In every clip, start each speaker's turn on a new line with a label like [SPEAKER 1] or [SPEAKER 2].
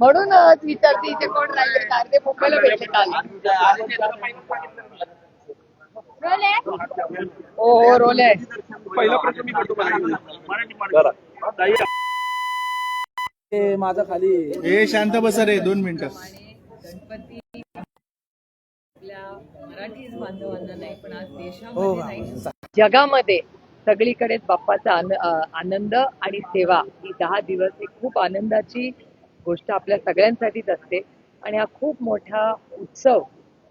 [SPEAKER 1] म्हणूनच विचारते इथे कोण राहिले कारणे मुंबईला भेटले काल. हो हो रोल आहे
[SPEAKER 2] पहिला प्रश्न मी करतो
[SPEAKER 3] माझा खाली.
[SPEAKER 4] हे शांत बसा रे दोन मिनिटं.
[SPEAKER 1] गणपती आपल्या मराठी बांधवांना नाही पण आज
[SPEAKER 3] हो
[SPEAKER 1] देशामध्ये नाही जगामध्ये. सगळीकडेच बाप्पाचा आन- आनंद आणि सेवा ही दहा दिवस ही खूप आनंदाची गोष्ट आपल्या सगळ्यांसाठीच असते. आणि हा खूप मोठा उत्सव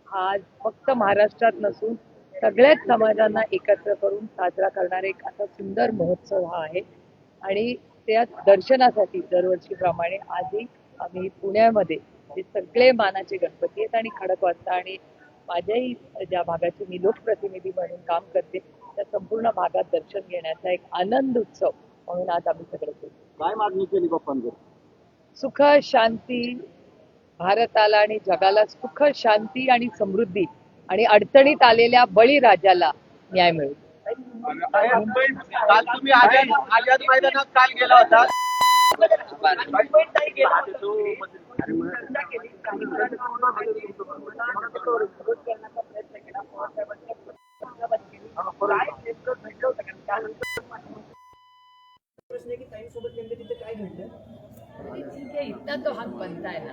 [SPEAKER 1] हा फक्त महाराष्ट्रात नसून सगळ्याच समाजांना एकत्र करून साजरा करणारा एक असा सुंदर महोत्सव हा आहे. आणि त्या दर्शनासाठी दरवर्षीप्रमाणे आजही आम्ही पुण्यामध्ये जे सगळे मानाचे गणपती आहेत आणि खडकवासला आणि माझ्याही ज्या भागाची मी लोकप्रतिनिधी म्हणून काम करते त्या संपूर्ण भागात दर्शन घेण्याचा एक आनंद उत्सव म्हणून आज आम्ही सगळे केलो.
[SPEAKER 2] काय मागणी केली बाप्पांकडे
[SPEAKER 1] सुख शांती भारताला आणि जगाला सुख शांती आणि समृद्धी आणि अडचणीत आलेल्या बळीराजाला न्याय मिळू.
[SPEAKER 2] मुंबई काल तुम्ही आझाद आझाद मैदानात काल गेला होता.
[SPEAKER 1] ठीक आहे तो हात बनताय ना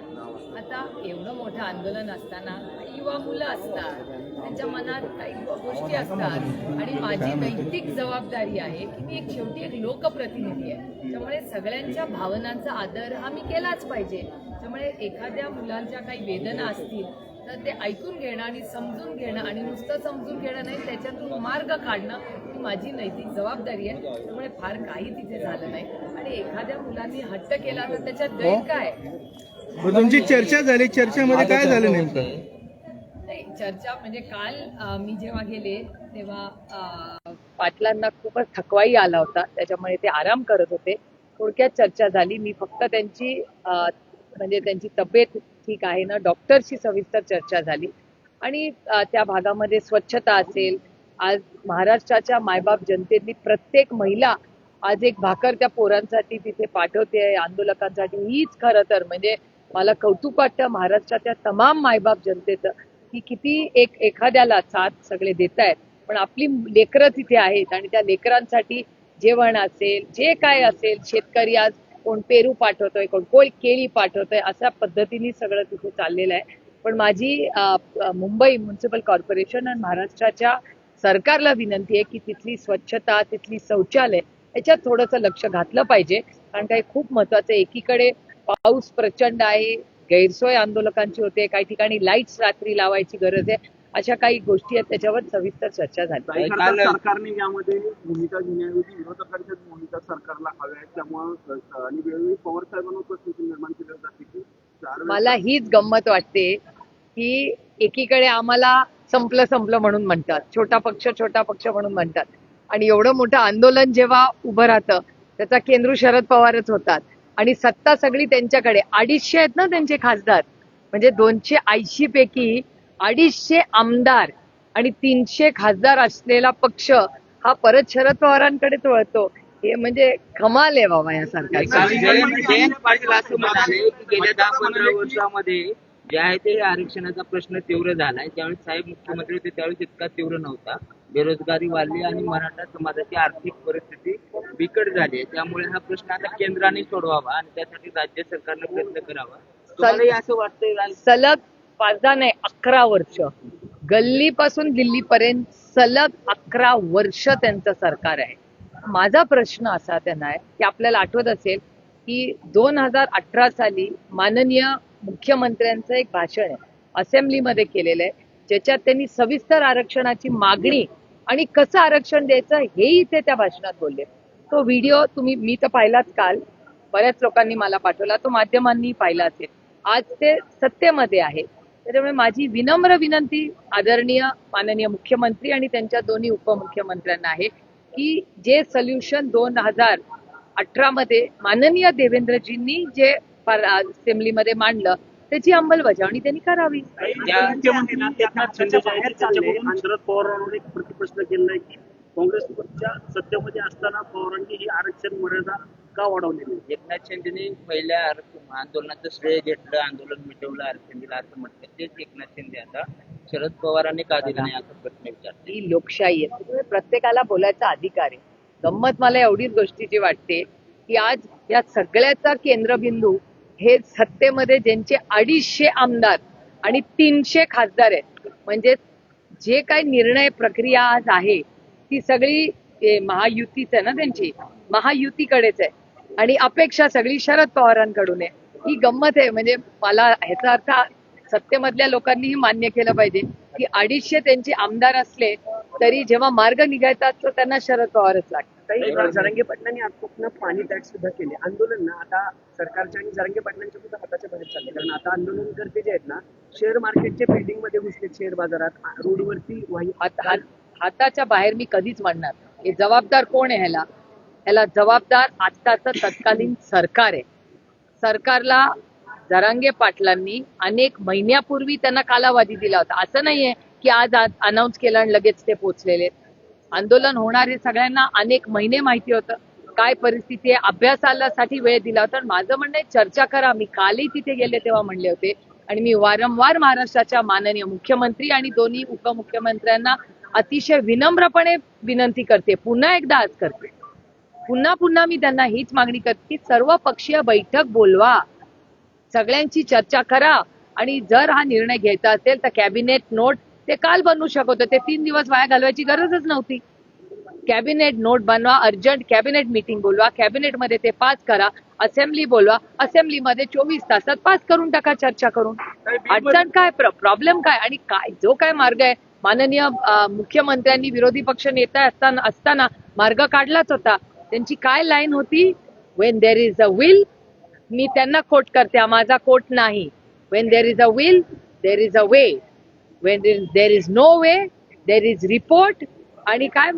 [SPEAKER 1] आता एवढं मोठं आंदोलन असताना युवा मुलं असतात. त्यांच्या मनात काही गोष्टी असतात. आणि माझी नैतिक जबाबदारी आहे की मी एक शेवटी एक लोकप्रतिनिधी आहे. त्यामुळे सगळ्यांच्या भावनांचा आदर हा मी केलाच पाहिजे. त्यामुळे एखाद्या मुलांच्या काही वेदना असतील तर ते ऐकून घेणं आणि समजून घेणं आणि नुसतं समजून घेणं नाही त्याच्यातून मार्ग काढणं ही माझी नैतिक जबाबदारी आहे. त्यामुळे फार काही तिथे झालं नाही. आणि एखाद्या मुलांनी हट्ट केला तर त्याच्यात गैर काय?
[SPEAKER 4] मग तुमची चर्चा झाली. चर्चेमध्ये काय झालं नेमकं?
[SPEAKER 1] नाही चर्चा म्हणजे काल मी जेव्हा गेले तेव्हा पाटलांना खूपच थकवाई आला होता. त्याच्यामुळे ते आराम करत होते. थोडक्यात चर्चा झाली. मी फक्त त्यांची म्हणजे त्यांची तब्येत ठीक आहे ना? डॉक्टरशी सविस्तर चर्चा झाली. आणि त्या भागामध्ये स्वच्छता असेल आज महाराष्ट्राच्या मायबाप जनतेतली प्रत्येक महिला आज एक भाकर त्या पोरांसाठी तिथे पाठवते आंदोलकांसाठी. हीच खरं तर म्हणजे मला कौतुक वाटतं महाराष्ट्राच्या तमाम मायबाप जनतेचं की किती एक एखाद्याला साथ सगळे देत आहेत पण आपली लेकरं तिथे आहेत आणि त्या लेकरांसाठी जेवण असेल जे काय असेल शेतकरी आज कोण पेरू पाठवतोय कोण कोण केळी पाठवतोय अशा पद्धतीने सगळं तिथे चाललेलं आहे. पण माझी मुंबई म्युन्सिपल कॉर्पोरेशन आणि महाराष्ट्राच्या सरकारला विनंती आहे की तिथली स्वच्छता तिथली शौचालय याच्यात थोडंसं लक्ष घातलं पाहिजे. कारण काही खूप महत्वाचं आहे. एकीकडे पाऊस प्रचंड आहे गैरसोय आंदोलकांची होते काही ठिकाणी लाईट्स रात्री लावायची गरज आहे. अशा काही गोष्टी आहेत त्याच्यावर सविस्तर चर्चा झाली.
[SPEAKER 2] सरकारने यामध्ये भूमिका घेण्याऐवजी विरोधकांच्याच भूमिका सरकारला हव्या आहेत त्यामुळं आणि वेळोवेळी पवार साहेबांना प्रश्न निर्माण केले जाते की
[SPEAKER 1] मला हीच गंमत वाटते की एकीकडे आम्हाला संपलं संपलं म्हणून म्हणतात छोटा पक्ष छोटा पक्ष म्हणून म्हणतात. आणि एवढं मोठं आंदोलन जेव्हा उभं राहतं त्याचा केंद्र शरद पवारच होतात. आणि सत्ता सगळी त्यांच्याकडे अडीचशे आहेत ना त्यांचे खासदार? म्हणजे दोनशे ऐंशी पैकी अडीचशे आमदार आणि तीनशे खासदार असलेला पक्ष हा परत शरद पवारांकडेच वळतो. हे म्हणजे कमाल आहे बाबा या
[SPEAKER 5] वर्षामध्ये जे आहे ते आरक्षणाचा प्रश्न तीव्र झालाय. ज्यावेळेस साहेब मुख्यमंत्री होते त्यावेळेस इतका तीव्र नव्हता. बेरोजगारी वाढली आणि मराठा समाजाची आर्थिक परिस्थिती बिकट झाली आहे. त्यामुळे हा प्रश्न आता केंद्राने सोडवावा आणि त्यासाठी राज्य सरकारनं प्रयत्न करावा. असं वाटतंय?
[SPEAKER 1] सलग पाच नाही अकरा वर्ष. गल्लीपासून दिल्लीपर्यंत सलग अकरा वर्ष त्यांचं सरकार आहे. माझा प्रश्न असा त्यांना आहे की आपल्याला आठवत असेल की दोन हजार अठरा साली माननीय मुख्यमंत्र्यांचं एक भाषण आहे असेंब्लीमध्ये केलेलं आहे ज्याच्यात त्यांनी सविस्तर आरक्षणाची मागणी आणि कसं आरक्षण द्यायचं हेही ते त्या भाषणात बोलले. तो व्हिडिओ तुम्ही मी तर पाहिलाच काल. बऱ्याच लोकांनी मला पाठवला तो माध्यमांनी पाहिला असेल. आज ते सत्तेमध्ये आहे. त्याच्यामुळे माझी विनम्र विनंती आदरणीय माननीय मुख्यमंत्री आणि त्यांच्या दोन्ही उपमुख्यमंत्र्यांना आहे की जे सोल्युशन दोन हजार अठरा मध्ये माननीय देवेंद्रजींनी जे असेंब्लीमध्ये मांडलं त्याची अंमलबजावणी त्यांनी करावी.
[SPEAKER 2] शरद पवारांनी प्रतिप्रश्न केलाय की काँग्रेसच्या सत्तेमध्ये असताना पवारांनी ही आरक्षण मर्यादा का वाढवलेली?
[SPEAKER 5] एकनाथ शिंदेने पहिल्या आरक्षण आंदोलनाचं श्रेय घेतलं आंदोलन मिटवलं आरक्षण दिलं असं म्हटलं. तेच एकनाथ शिंदे आता शरद पवारांनी का दिलं नाही असा प्रश्न विचारतो
[SPEAKER 1] ही लोकशाही आहे. त्यामुळे प्रत्येकाला बोलायचा अधिकार आहे. गंमत मला एवढीच गोष्टीची वाटते की आज या सगळ्याचा केंद्रबिंदू हे सत्तेमध्ये ज्यांचे अडीचशे आमदार आणि तीनशे खासदार आहेत. म्हणजे जे काही निर्णय प्रक्रिया आज आहे ती सगळी महायुतीच आहे ना त्यांची? महायुतीकडेच आहे. आणि अपेक्षा सगळी शरद पवारांकडून आहे. ही गंमत आहे. म्हणजे मला ह्याचा अर्थ सत्तेमधल्या लोकांनीही मान्य केलं पाहिजे की अडीचशे त्यांचे आमदार असले तरी जेव्हा मार्ग निघायचा असतो त्यांना शरद पवारच लागतात
[SPEAKER 3] काही जरांगे पाटलांनी आजपासून पाणी टॅक्स सुद्धा केले. आंदोलन ना आता सरकारच्या आणि जरांगे पाटलांच्या सुद्धा हाताच्या बाहेर चालले कारण आता आंदोलनकर्ते जे आहेत ना शेअर मार्केटच्या बिल्डिंगमध्ये घुसले शेअर बाजारात. रोडवरती
[SPEAKER 1] हाताच्या बाहेर मी कधीच म्हणणार हे जबाबदार कोण आहे ह्याला? याला जबाबदार आत्ताचं तत्कालीन सरकार आहे. सरकारला जरांगे पाटलांनी अनेक महिन्यापूर्वी त्यांना कालावधी दिला होता. असं नाहीये की आज अनाऊन्स केलं आणि लगेच ते पोचलेले आंदोलन होणार हे सगळ्यांना अनेक महिने माहिती होतं. काय परिस्थिती आहे? अभ्यासासाठी वेळ दिला होता. आणि माझं म्हणणं आहे चर्चा करा. मी कालही तिथे गेले तेव्हा म्हणले होते. आणि मी वारंवार महाराष्ट्राच्या माननीय मुख्यमंत्री आणि दोन्ही उपमुख्यमंत्र्यांना अतिशय विनम्रपणे विनंती करते. पुन्हा एकदा आज करते. पुन्हा पुन्हा मी त्यांना हीच मागणी करते की सर्व पक्षीय बैठक बोलवा. सगळ्यांची चर्चा करा. आणि जर हा निर्णय घ्यायचा असेल तर कॅबिनेट नोट ते काल बनवू शकत होते. ते तीन दिवस वाया घालवायची गरजच नव्हती. कॅबिनेट नोट बनवा अर्जंट कॅबिनेट मीटिंग बोलवा कॅबिनेटमध्ये ते पास करा असेंब्ली बोलवा असेंब्लीमध्ये चोवीस तासात पास करून टाका चर्चा करून. अडचण काय? प्रॉब्लेम काय? आणि काय? जो काय मार्ग आहे? माननीय मुख्यमंत्र्यांनी विरोधी पक्ष नेता असताना असताना मार्ग काढलाच होता. त्यांची काय लाईन होती? When there is a will मी त्यांना कोट करते माझा कोट नाही. When there is a will there is a way when there is no way there is report आणि काय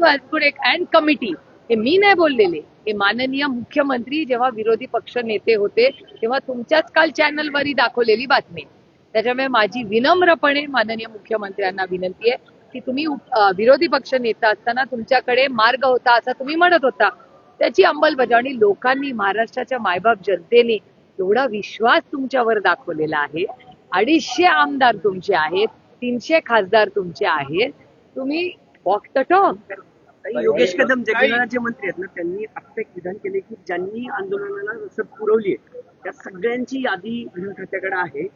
[SPEAKER 1] एक अँड कमिटी हे मी नाही बोललेले. हे माननीय मुख्यमंत्री जेव्हा विरोधी पक्ष नेते होते तेव्हा तुमच्याच काल चॅनलवरही दाखवलेली बातमी. त्याच्यामुळे माझी विनम्रपणे माननीय मुख्यमंत्र्यांना विनंती आहे की तुम्ही विरोधी पक्ष नेता असताना तुमच्याकडे मार्ग होता असं तुम्ही म्हणत होता. त्याची अंमलबजावणी लोकांनी महाराष्ट्राच्या मायबाप जनतेने एवढा विश्वास तुमच्यावर दाखवलेला आहे. अडीचशे आमदार तुमचे आहेत तीनशे खासदार तुमचे आहेत. तुम्ही walk the talk
[SPEAKER 3] Yogesh Kadam जगविनाचे मंत्री आहेत ना त्यांनी आता एक विधान केले की ज्यांनी आंदोलनाला रसद पुरवली आहे त्या सगळ्यांची यादी गृह खात्याकडे आहे.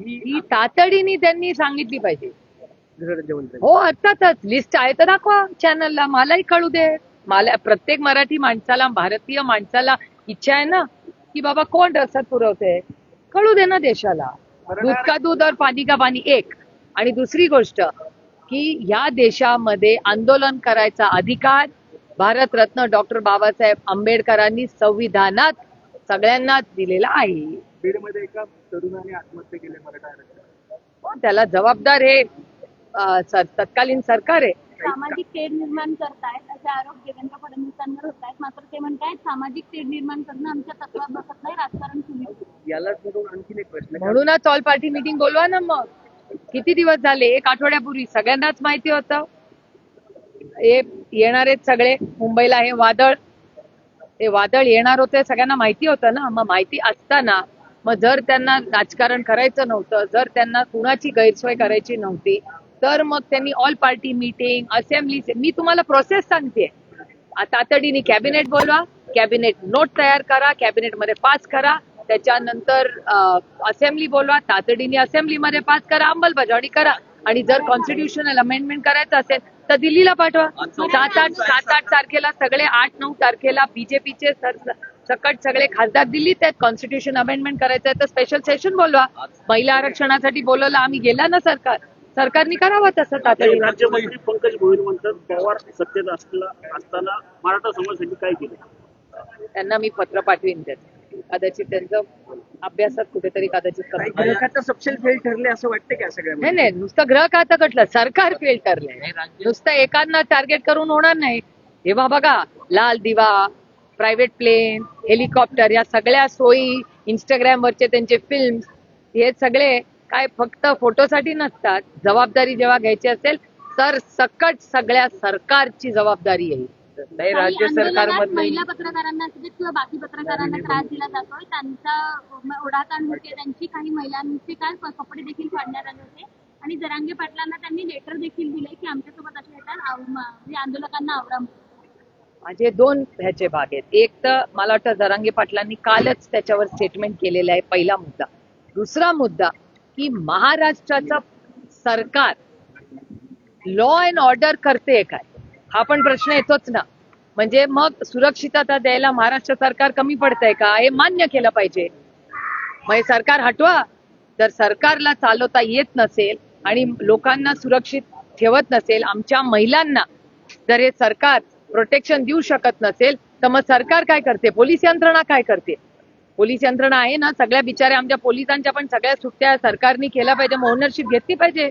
[SPEAKER 3] ही
[SPEAKER 1] तातडीने त्यांनी सांगितली पाहिजे. हो अर्थातच लिस्ट आहे तर दाखवा चॅनलला मलाही कळू दे. मला प्रत्येक मराठी माणसाला भारतीय माणसाला इच्छा आहे ना की बाबा कोण रसद पुरवते? कळू दे ना देशाला. दूध का दूध और पाणी का पाणी एक. आणि दुसरी गोष्ट की या देशामध्ये आंदोलन करायचा अधिकार भारतरत्न डॉक्टर बाबासाहेब आंबेडकरांनी संविधानात सगळ्यांना दिलेला आहे.
[SPEAKER 2] बीडमध्ये एका तरुणाने आत्महत्या केली मराठा आरक्षण
[SPEAKER 1] हो, त्याला जबाबदार हे तत्कालीन सरकार आहे.
[SPEAKER 6] सामाजिक तेढ निर्माण करतायत असे आरोप देवेंद्र फडणवीसांवर होत आहेत मात्र ते म्हणतायत सामाजिक तेढ निर्माण करणं आमच्या तत्वात बसत नाही राजकारण सुरू
[SPEAKER 3] याला धरून आणखीन एक प्रश्न
[SPEAKER 1] म्हणूनच ऑल पार्टी मीटिंग बोलवा ना मग. किती दिवस झाले? एक आठवड्यापूर्वी सगळ्यांनाच माहिती होतं. हे येणार आहेत सगळे. मुंबईला हे वादळ. हे वादळ येणार होते सगळ्यांना माहिती होतं ना. मग माहिती असताना मग जर त्यांना राजकारण करायचं नव्हतं जर त्यांना कुणाची गैरसोय करायची नव्हती तर मग त्यांनी ऑल पार्टी मीटिंग असेंब्ली मी तुम्हाला प्रोसेस सांगते. तातडीने कॅबिनेट बोलवा कॅबिनेट नोट तयार करा कॅबिनेटमध्ये पास करा त्याच्यानंतर असेंब्ली बोलवा तातडीने असेंब्लीमध्ये पास करा अंमलबजावणी करा. आणि जर कॉन्स्टिट्युशनल अमेंडमेंट करायचं असेल तर दिल्लीला पाठवा. सात आठ सात आठ तारखेला सगळे आठ नऊ तारखेला बीजेपीचे सकट सगळे खासदार दिल्लीत आहेत. कॉन्स्टिट्युशन अमेंडमेंट करायचं आहे तर स्पेशल सेशन बोलवा. महिला आरक्षणासाठी बोलवलं आम्ही गेला ना सरकार. सरकारने करावं तसं तातडीने.
[SPEAKER 2] राज्यमंत्री पंकज गोयल म्हणतात पवार सत्तेत असला असताना मराठा समाजासाठी काय केलं?
[SPEAKER 1] त्यांना मी पत्र पाठवीन त्याचं कदाचित त्यांचं अभ्यासात कुठेतरी कदाचित
[SPEAKER 3] सपशेल फेल ठरले असं वाटतं का सगळ्या
[SPEAKER 1] नाही नाही नुसतं ग्रह खातं कटलं सरकार फेल ठरलंय. नुसतं एकांना टार्गेट करून होणार नाही. तेव्हा बघा लाल दिवा प्रायव्हेट प्लेन हेलिकॉप्टर या सगळ्या सोयी इंस्टाग्राम वरचे त्यांचे फिल्म हे सगळे काय फक्त फोटोसाठी नसतात. जबाबदारी जेव्हा घ्यायची असेल तर सकट सगळ्या सरकारची जबाबदारी नाही
[SPEAKER 6] काही
[SPEAKER 1] राज्य सरकारमधलं
[SPEAKER 6] महिला पत्रकारांना किंवा बाकी पत्रकारांना त्रास दिला जातोय. त्यांचा ओढाताण होते त्यांची काही महिलांचे प- कपडे देखील फाडण्यात आले होते. आणि जरांगे पाटलांना त्यांनी लेटर देखील दिले की आमच्यासोबत असे येतात म्हणजे आंदोलकांना आवरा म्हणून.
[SPEAKER 1] माझे दोन ह्याचे भाग आहेत. एक तर मला वाटतं जरांगे पाटलांनी कालच त्याच्यावर स्टेटमेंट केलेलं आहे पहिला मुद्दा. दुसरा मुद्दा की महाराष्ट्राचं सरकार लॉ अँड ऑर्डर करते काय हा पण प्रश्न येतोच ना. म्हणजे मग सुरक्षितता द्यायला महाराष्ट्र सरकार कमी पडतंय का? हे मान्य केलं पाहिजे. म्हणजे सरकार हटवा. जर सरकारला चालवता येत नसेल आणि लोकांना सुरक्षित ठेवत नसेल आमच्या महिलांना जर हे सरकार प्रोटेक्शन देऊ शकत नसेल तर मग सरकार काय करते? पोलीस यंत्रणा काय करते? पोलीस यंत्रणा आहे ना सगळ्या बिचाऱ्या आमच्या पोलिसांच्या पण सगळ्या सुट्ट्या सरकारने केल्या पाहिजे मग ओनरशिप घेतली पाहिजे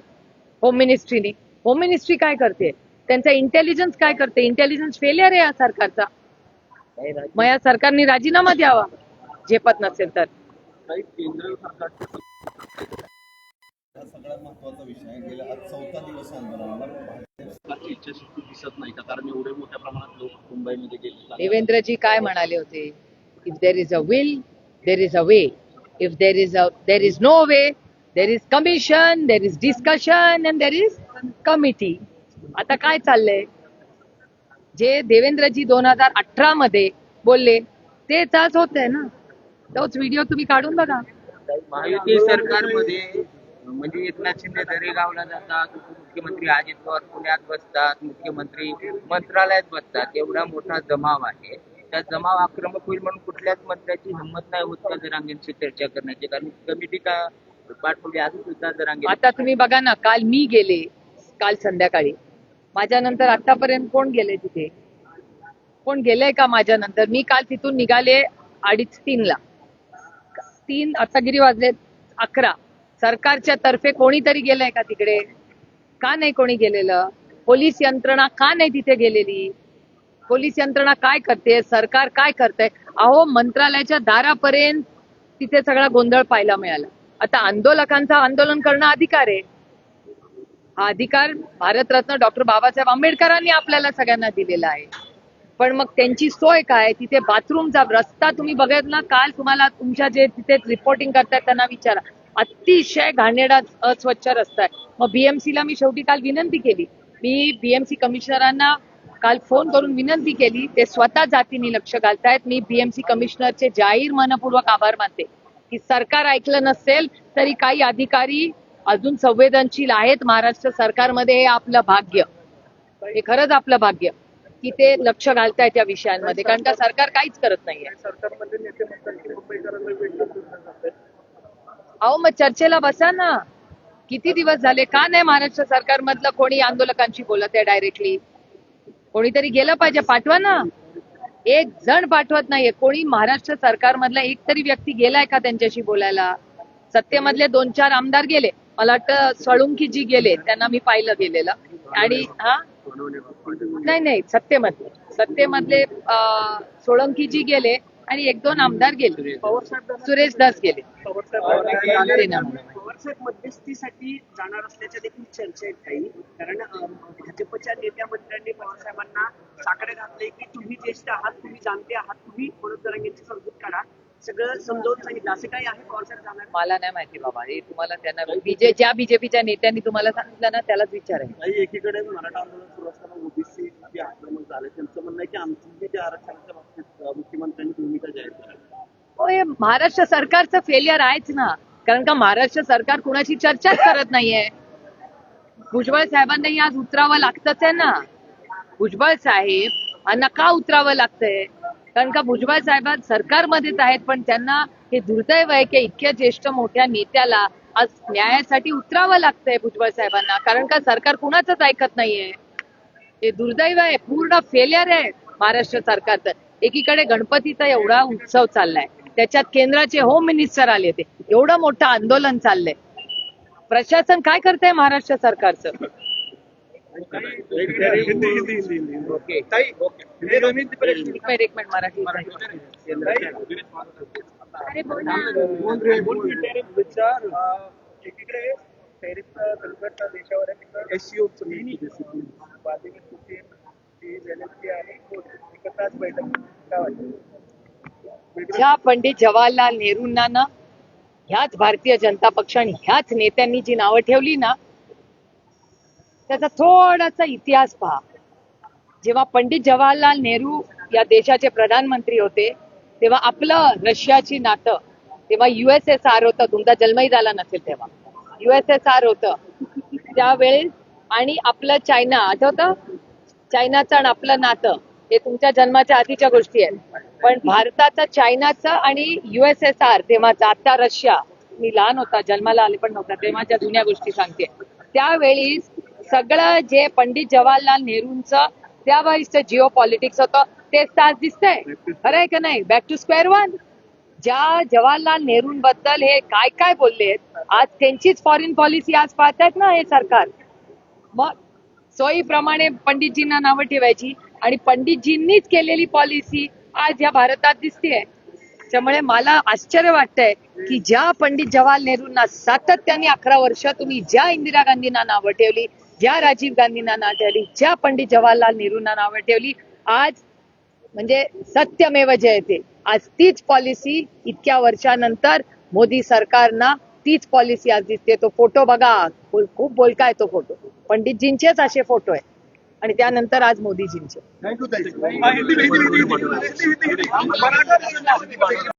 [SPEAKER 1] होम मिनिस्ट्रीने होम मिनिस्ट्री काय करते? त्यांचा इंटेलिजन्स काय करते? इंटेलिजन्स फेलियर आहे या सरकारचा. मग या सरकारने राजीनामा द्यावा झेपत नसेल तर.
[SPEAKER 2] काही केंद्र सरकारचे
[SPEAKER 7] हा सगळ्यात महत्त्वाचा विषय आहे गेल्या आज चौथा दिवस आंदोलनाला
[SPEAKER 2] सरकारची इच्छाशक्ती दिसत नाही का? कारण एवढे मोठ्या प्रमाणात लोक मुंबईमध्ये गेले
[SPEAKER 1] देवेंद्रजी काय म्हणाले होते? If there is a will there is a way if there is a there is no way there is commission, there is discussion and there is committee आता काय चाललंय? जे देवेंद्रजी दोन हजार अठरा मध्ये बोलले तेच आज होत आहे ना? तोच व्हिडिओ तुम्ही काढून बघा.
[SPEAKER 5] महायुती सरकारमध्ये म्हणजे एकनाथ शिंदे दरेगावला जातात मुख्यमंत्री अजित पवार पुण्यात बसतात मुख्यमंत्री मंत्रालयात बसतात. एवढा मोठा जमाव आहे. त्या जमाव आक्रमक होईल म्हणून कुठल्याच मंत्र्याची हिंमत नाही होत का जरांगेंशी चर्चा करण्याची. कारण कमिटी का पाठवली आज सुद्धा जरांगे
[SPEAKER 1] आता तुम्ही बघा ना काल मी गेले काल संध्याकाळी. माझ्या नंतर आतापर्यंत कोण गेले तिथे? कोण गेलंय का माझ्या नंतर मी काल तिथून निघाले अडीच तीन ला तीन आता वाजले अकरा. सरकारच्या तर्फे कोणीतरी गेलंय का तिकडे? का नाही कोणी गेलेलं? पोलीस यंत्रणा का नाही तिथे गेलेली? पोलीस यंत्रणा काय करते सरकार काय करतंय? अहो मंत्रालयाच्या दारापर्यंत तिथे सगळा गोंधळ पाहायला मिळाला. आता आंदोलकांचा आंदोलन करणं अधिकार आहे. हा अधिकार भारतरत्न डॉक्टर बाबासाहेब आंबेडकरांनी आपल्याला सगळ्यांना दिलेला आहे. पण मग त्यांची सोय काय? तिथे बाथरूमचा रस्ता तुम्ही बघत ना काल तुम्हाला तुमच्या जे तिथे रिपोर्टिंग करतायत त्यांना विचारा. अतिशय घाणेडा अस्वच्छ रस्ता आहे. मग बीएमसी ला मी शेवटी काल विनंती केली. मी बीएमसी कमिशनरांना काल फोन करून विनंती केली ते स्वतः जातीने लक्ष घालतायत. मी बीएमसी कमिशनरचे जाहीर मनपूर्वक आभार मानते. की सरकार ऐकलं नसेल तरी काही अधिकारी अजून संवेदनशील आहेत. महाराष्ट्र सरकारमध्ये हे आपलं भाग्य. हे खरंच आपलं भाग्य की ते लक्ष घालतायत या विषयांमध्ये. कारण का सरकार काहीच करत नाहीये. अहो मग चर्चेला बसा ना. किती दिवस झाले? का नाही महाराष्ट्र सरकारमधलं कोणी आंदोलकांशी बोलत आहे डायरेक्टली कोणीतरी गेलं पाहिजे पाठवा ना एक जण पाठवत नाहीये. कोणी महाराष्ट्र सरकारमधला एक तरी व्यक्ती गेलाय का त्यांच्याशी बोलायला? सत्तेमधले दोन चार आमदार गेले. मला वाटतं सळुंकी जी गेले. त्यांना मी पाहिलं गेलेलं. आणि हा? नाही नाही. सत्तेमधले. सत्तेमधले सोळंकी जी गेले आणि एक दोन आमदार गेले. सुरेश दास गेले.
[SPEAKER 3] पवारसाहेब मध्यस्थीसाठी जाणार असल्याच्या देखील चर्चा आहेत काही. कारण भाजपच्या नेत्या मंत्र्यांनी पवारसाहेबांना साकडे घातले की तुम्ही ज्येष्ठ आहात तुम्ही जाणते आहात तुम्ही मनोज जरांगेंची समजूत काढा. सगळं समजावून सांगितलं. असं काही आहे पवारसाहेब जाणार?
[SPEAKER 1] मला नाही माहिती बाबा. हे तुम्हाला त्यांना बीजे ज्या बीजेपीच्या नेत्यांनी तुम्हाला सांगितलं ना त्यालाच विचारायचं
[SPEAKER 2] काही एकीकडे मराठा आंदोलन सुरू असताना ओबीसी जे आक्रमक झाले. त्यांचं म्हणणं आहे की आमची जी आरक्षणाच्या बाबतीत मुख्यमंत्र्यांनी भूमिका जाहीर करावी
[SPEAKER 1] हो हे महाराष्ट्र सरकारचं फेलियर आहेच ना. कारण का महाराष्ट्र सरकार कुणाची चर्चाच करत नाहीये? भुजबळ साहेबांनाही आज उतरावं लागतच आहे ना. भुजबळ साहेब यांना का उतरावं लागतंय. कारण का भुजबळ साहेब सरकारमध्येच आहेत पण त्यांना हे दुर्दैव आहे की इतक्या ज्येष्ठ मोठ्या नेत्याला आज न्यायासाठी उतरावं लागतंय भुजबळ साहेबांना. कारण का सरकार कुणाचंच ऐकत नाहीये. हे दुर्दैव आहे पूर्ण फेलियर आहे महाराष्ट्र सरकारचं. एकीकडे गणपतीचा एवढा उत्सव चाललाय. त्याच्यात केंद्राचे होम मिनिस्टर आले होते. एवढं मोठं आंदोलन चाललंय प्रशासन काय करतंय महाराष्ट्र सरकारचं मराठी अरे बोल
[SPEAKER 3] एकीकडे टॅरिफ देशावर आहे एससीओ आणि बैठक. काय वाटतं
[SPEAKER 1] ज्या पंडित जवाहरलाल नेहरूंना ना ह्याच भारतीय जनता पक्ष आणि ह्याच नेत्यांनी जी नावं ठेवली ना त्याचा थोडासा इतिहास पहा. जेव्हा पंडित जवाहरलाल नेहरू या देशाचे प्रधानमंत्री होते तेव्हा आपलं रशियाची नातं तेव्हा युएसएसआर होतं तुमचा जन्मही झाला नसेल तेव्हा. युएसएसआर होतं. त्यावेळेस आणि आपलं चायना आठवतं? चायनाचं आणि आपलं नातं हे तुमच्या जन्माच्या आधीच्या गोष्टी आहेत. पण भारताचं चायनाचं आणि युएसएसआर तेव्हाचा आता रशिया मी लहान होता जन्माला आले पण नव्हता तेव्हाच्या जुन्या गोष्टी सांगते. त्यावेळी सगळं जे पंडित जवाहरलाल नेहरूंचं त्यावेळीचं जिओ पॉलिटिक्स होतं तेच आज दिसतंय. खरं आहे का नाही? बॅक टू स्क्वेअर वन ज्या जवाहरलाल नेहरूंबद्दल हे काय काय बोललेत आज त्यांचीच फॉरेन पॉलिसी आज पाहतायत ना हे सरकार. मग सोयीप्रमाणे पंडितजींना नावं ठेवायची आणि पंडितजींनीच केलेली पॉलिसी आज या भारतात दिसतेय. त्यामुळे मला आश्चर्य वाटतंय की ज्या पंडित जवाहरलाल नेहरूंना सातत्याने अकरा वर्ष तुम्ही ज्या इंदिरा गांधींना नावं ठेवली ज्या राजीव गांधींना नावं ठेवली ज्या पंडित जवाहरलाल नेहरूंना नावं ठेवली आज म्हणजे सत्यमेव जयते. आज तीच पॉलिसी इतक्या वर्षानंतर मोदी सरकारना तीच पॉलिसी आज दिसते. तो फोटो बघा. खूप बोलका आहे तो फोटो पंडितजींचेच असे फोटो आहे आणि त्यानंतर आज मोदीजींचे.